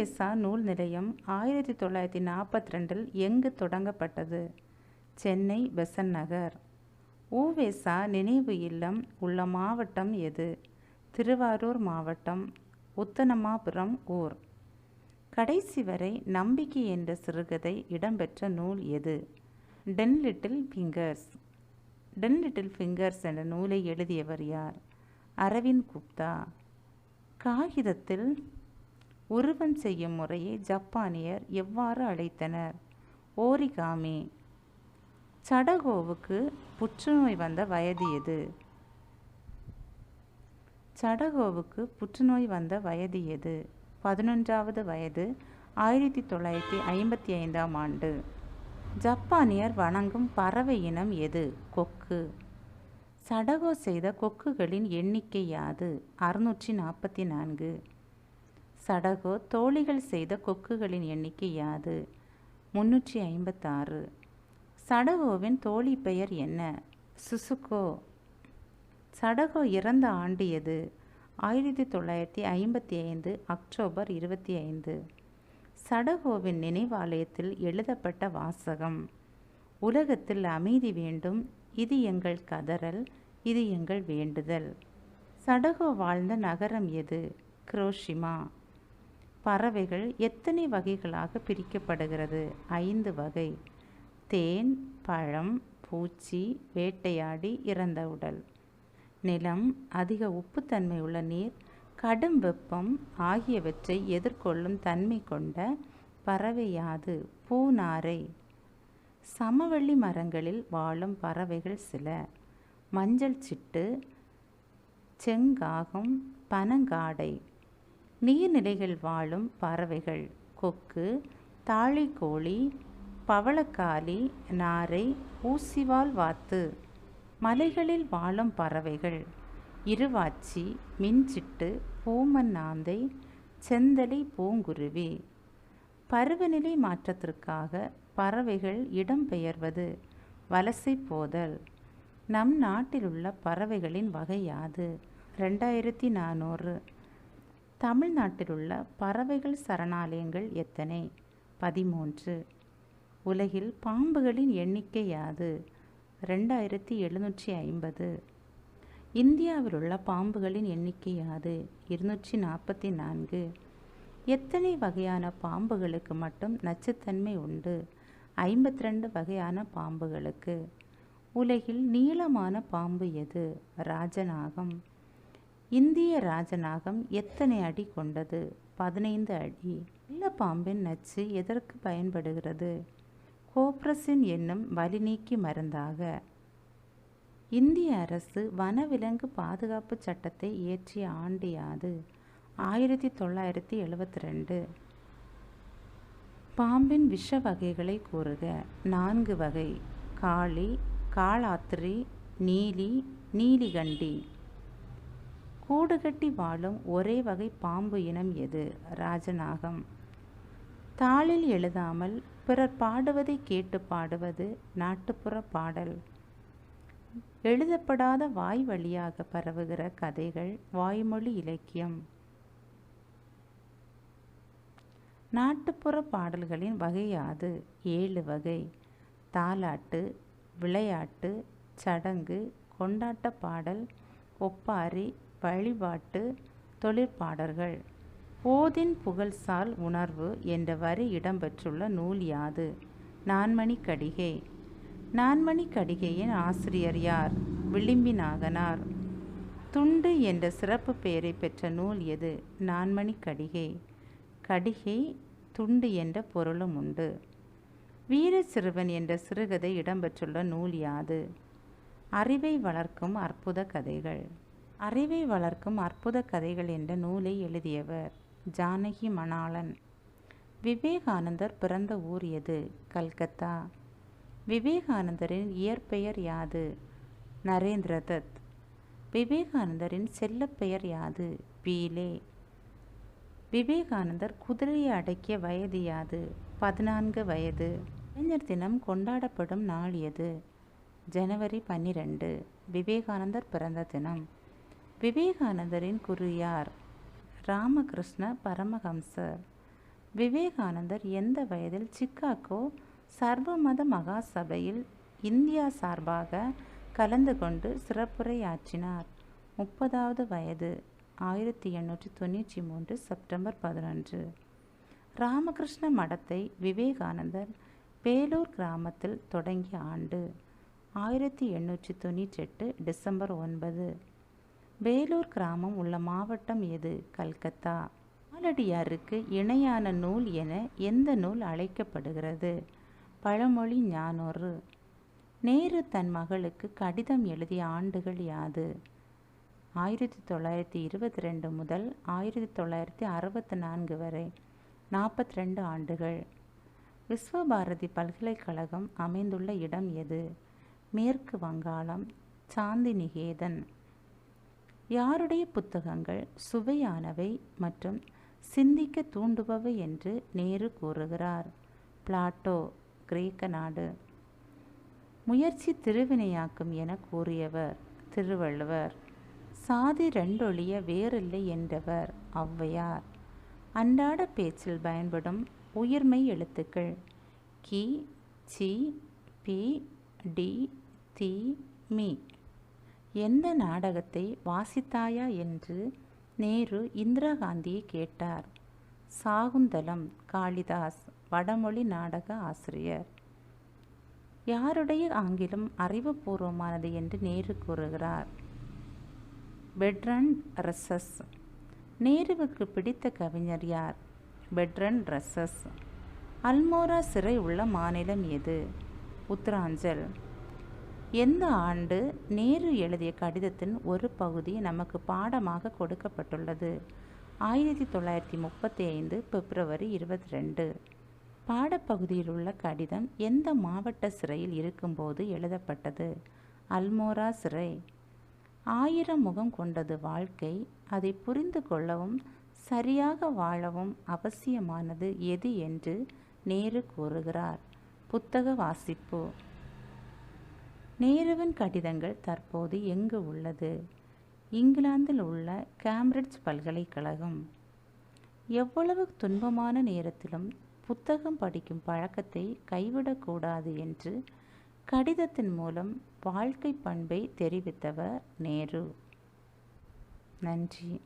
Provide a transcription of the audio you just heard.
ஊவேசா நூல் நிலையம் ஆயிரத்தி தொள்ளாயிரத்தி நாற்பத்தி ரெண்டில் எங்கு தொடங்கப்பட்டது? சென்னை பெசன் நகர். ஊவேசா நினைவு இல்லம் உள்ள மாவட்டம் எது? திருவாரூர் மாவட்டம் உத்தனமாபுரம் ஊர். கடைசி வரை நம்பிக்கை என்ற சிறுகதை இடம்பெற்ற நூல் எது? Ten little fingers. Ten little fingers என்ற நூலை எழுதியவர் யார்? அரவிந்த் குப்தா. காகிதத்தில் உருவம் செய்யும் முறையை ஜப்பானியர் எவ்வாறு அழைத்தனர்? ஓரிகாமி. சடகோவுக்கு புற்றுநோய் வந்த வயது எது? சடகோவுக்கு புற்றுநோய் வந்த வயது எது? பதினொன்றாவது வயது ஆயிரத்தி தொள்ளாயிரத்தி ஐம்பத்தி ஐந்தாம் ஆண்டு. ஜப்பானியர் வணங்கும் பறவை இனம் எது? கொக்கு. சடகோ செய்த கொக்குகளின் எண்ணிக்கை யாது? அறுநூற்றி நாற்பத்தி நான்கு. சடகோ தோழிகள் செய்த கொக்குகளின் எண்ணிக்கை யாது? முன்னூற்றி ஐம்பத்தாறு. சடகோவின் தோழி பெயர் என்ன? சுசுகோ. சடகோ இறந்த ஆண்டு எது? ஆயிரத்தி தொள்ளாயிரத்தி ஐம்பத்தி ஐந்து அக்டோபர் இருபத்தி ஐந்து. சடகோவின் நினைவாலயத்தில் எழுதப்பட்ட வாசகம். உலகத்தில் அமைதி வேண்டும் இது எங்கள் கதறல் இது எங்கள் வேண்டுதல். சடகோ வாழ்ந்த நகரம் எது? குரோஷிமா. பறவைகள் எத்தனை வகைகளாக பிரிக்கப்படுகிறது? ஐந்து வகை. தேன் பழம் பூச்சி வேட்டையாடி இறந்த உடல். நிலம் அதிக உப்புத்தன்மை உள்ள நீர் கடும் வெப்பம் ஆகியவற்றை எதிர்கொள்ளும் தன்மை கொண்ட பறவை யாது? பூநாரை சமவெளி மரங்களில் வாழும் பறவைகள் சில. மஞ்சள் சிட்டு செங்காகம் பனங்காடை. நீர்நிலைகள் வாழும் பறவைகள் கொக்கு தாழிக்கோழி பவளக்காலி நாரை ஊசிவால் வாத்து. மலைகளில் வாழும் பறவைகள் இருவாச்சி மின்சிட்டு பூமன் செந்தலை பூங்குருவி. பருவநிலை மாற்றத்திற்காக பறவைகள் இடம்பெயர்வது வலசை போதல். நம் நாட்டிலுள்ள பறவைகளின் வகை யாது? ரெண்டாயிரத்தி நானூறு. தமிழ்நாட்டிலுள்ள பறவைகள் சரணாலயங்கள் எத்தனை? பதிமூன்று. உலகில் பாம்புகளின் எண்ணிக்கை யாது? ரெண்டாயிரத்தி எழுநூற்றி ஐம்பது. இந்தியாவில் உள்ள பாம்புகளின் எண்ணிக்கை யாது? இருநூற்றி நாற்பத்தி நான்கு. எத்தனை வகையான பாம்புகளுக்கு மட்டும் நச்சுத்தன்மை உண்டு? ஐம்பத்தி ரெண்டு வகையான பாம்புகளுக்கு. உலகில் நீளமான பாம்பு எது? ராஜநாகம். இந்திய ராஜநாகம் எத்தனை அடி கொண்டது? பதினைந்து அடி. வெள்ள பாம்பின் நச்சு எதற்கு பயன்படுகிறது? கோப்ரஸின் என்னும் வலிநீக்கி மருந்தாக. இந்திய அரசு வனவிலங்கு பாதுகாப்பு சட்டத்தை இயற்றிய ஆண்டு யாது? ஆயிரத்தி தொள்ளாயிரத்தி எழுபத்தி ரெண்டு பாம்பின் விஷ வகைகளை கூறுக. நான்கு வகை. காளி காளாத்திரி நீலி நீலிகண்டி. கூடுகட்டி வாழும் ஒரே வகை பாம்பு இனம் எது? ராஜநாகம். தாளில் எழுதாமல் பிறர் பாடுவதை கேட்டு பாடுவது நாட்டுப்புற பாடல். எழுதப்படாத வாய் வழியாக பரவுகிற கதைகள் வாய்மொழி இலக்கியம். நாட்டுப்புற பாடல்களின் வகையாது ஏழு வகை. தாலாட்டு விளையாட்டு சடங்கு கொண்டாட்ட பாடல் ஒப்பாரி வழிபாட்டு தொழிற்பாடல்கள் போதின் புகழ்சால் உணர்வு என்ற வரி இடம்பெற்றுள்ள நூல் யாது? நான்மணி கடிகை நான்மணி கடிகையின் ஆசிரியர் யார்? விளிம்பினாகனார் துண்டு என்ற சிறப்பு பெயரை பெற்ற நூல் எது? நான்மணி கடிகை கடிகை துண்டு என்ற பொருளும் உண்டு. வீர சிறுவன் என்ற சிறுகதை இடம்பெற்றுள்ள நூல் யாது? அறிவை வளர்க்கும் அற்புத கதைகள். அறிவை வளர்க்கும் அற்புத கதைகள் என்ற நூலை எழுதியவர் ஜானகி மணாளன். விவேகானந்தர் பிறந்த ஊர் எது? கல்கத்தா. விவேகானந்தரின் இயற்பெயர் யாது? நரேந்திர தத். விவேகானந்தரின் செல்லப்பெயர் யாது? பீலே. விவேகானந்தர் குதிரையை அடக்கிய வயது யாது? பதினான்கு வயது. இளைஞர் தினம் கொண்டாடப்படும் நாள் எது? ஜனவரி பன்னிரெண்டு. விவேகானந்தர் பிறந்த தினம். விவேகானந்தரின் குரு யார் ராமகிருஷ்ண பரமஹம்சர் விவேகானந்தர் எந்த வயதில் சிக்காகோ சர்வமத மகாசபையில் இந்தியா சார்பாக கலந்து கொண்டு சிறப்புரையாற்றினார். முப்பதாவது வயது ஆயிரத்தி எண்ணூற்றி தொண்ணூற்றி மூன்று செப்டம்பர் பதினொன்று. ராமகிருஷ்ண மடத்தை விவேகானந்தர் பேலூர் கிராமத்தில் தொடங்கிய ஆண்டு ஆயிரத்தி எண்ணூற்றி தொண்ணூற்றி எட்டு டிசம்பர் ஒன்பது. வேலூர் கிராமம் உள்ள மாவட்டம் எது? கல்கத்தா. நாலடியாருக்கு இணையான நூல் என எந்த நூல் அழைக்கப்படுகிறது? பழமொழி ஞானொரு. நேரு தன் மகளுக்கு கடிதம் எழுதிய ஆண்டுகள் யாது? ஆயிரத்தி தொள்ளாயிரத்தி இருபத்தி ரெண்டு முதல் ஆயிரத்தி தொள்ளாயிரத்தி அறுபத்தி நான்கு வரை நாற்பத்தி ரெண்டு ஆண்டுகள். விஸ்வபாரதி பல்கலைக்கழகம் அமைந்துள்ள இடம் எது? மேற்கு வங்காளம் சாந்தி நிகேதன் யாருடைய புத்தகங்கள் சுவையானவை மற்றும் சிந்திக்க தூண்டுபவை என்று நேரு கூறுகிறார். பிளாட்டோ கிரேக்க நாடு. முயற்சி திருவினையாக்கும் என கூறியவர் திருவள்ளுவர். சாதி ரெண்டொழிய வேறில்லை என்றவர் ஔவையார். அன்றாட பேச்சில் பயன்படும் உயிர்மை எழுத்துக்கள் கி சி பி டி தி மீ. எந்த நாடகத்தை வாசித்தாயா என்று நேரு இந்திரா காந்தியை கேட்டார். சாகுந்தலம் காளிதாஸ் வடமொழி நாடக ஆசிரியர். யாருடைய ஆங்கிலம் அறிவுபூர்வமானது என்று நேரு கூறுகிறார்? பெட்ரன் ரசஸ். நேருவுக்கு பிடித்த கவிஞர் யார்? பெட்ரன் ரசஸ். அல்மோரா சிறை உள்ள மாநிலம் எது? உத்தராஞ்சல். எந்த ஆண்டு நேரு எழுதிய கடிதத்தின் ஒரு பகுதி நமக்கு பாடமாக கொடுக்கப்பட்டுள்ளது? ஆயிரத்தி தொள்ளாயிரத்தி முப்பத்தி ஐந்து பிப்ரவரி இருபத்தி ரெண்டு பாடப்பகுதியில் உள்ள கடிதம் எந்த மாவட்ட சிறையில் இருக்கும்போது எழுதப்பட்டது? அல்மோரா சிறை. ஆயிரம் முகம் கொண்டது வாழ்க்கை. அதை புரிந்து கொள்ளவும் சரியாக வாழவும் அவசியமானது எது என்று நேரு கூறுகிறார். புத்தக வாசிப்பு. நேருவின் கடிதங்கள் தற்போது எங்கு உள்ளது? இங்கிலாந்தில் உள்ள கேம்பிரிட்ஜ் பல்கலைக்கழகம். எவ்வளவு துன்பமான நேரத்திலும் புத்தகம் படிக்கும் பழக்கத்தை கைவிடக்கூடாது என்று கடிதத்தின் மூலம் வாழ்க்கை பண்பை தெரிவித்தவர் நேரு. நன்றி.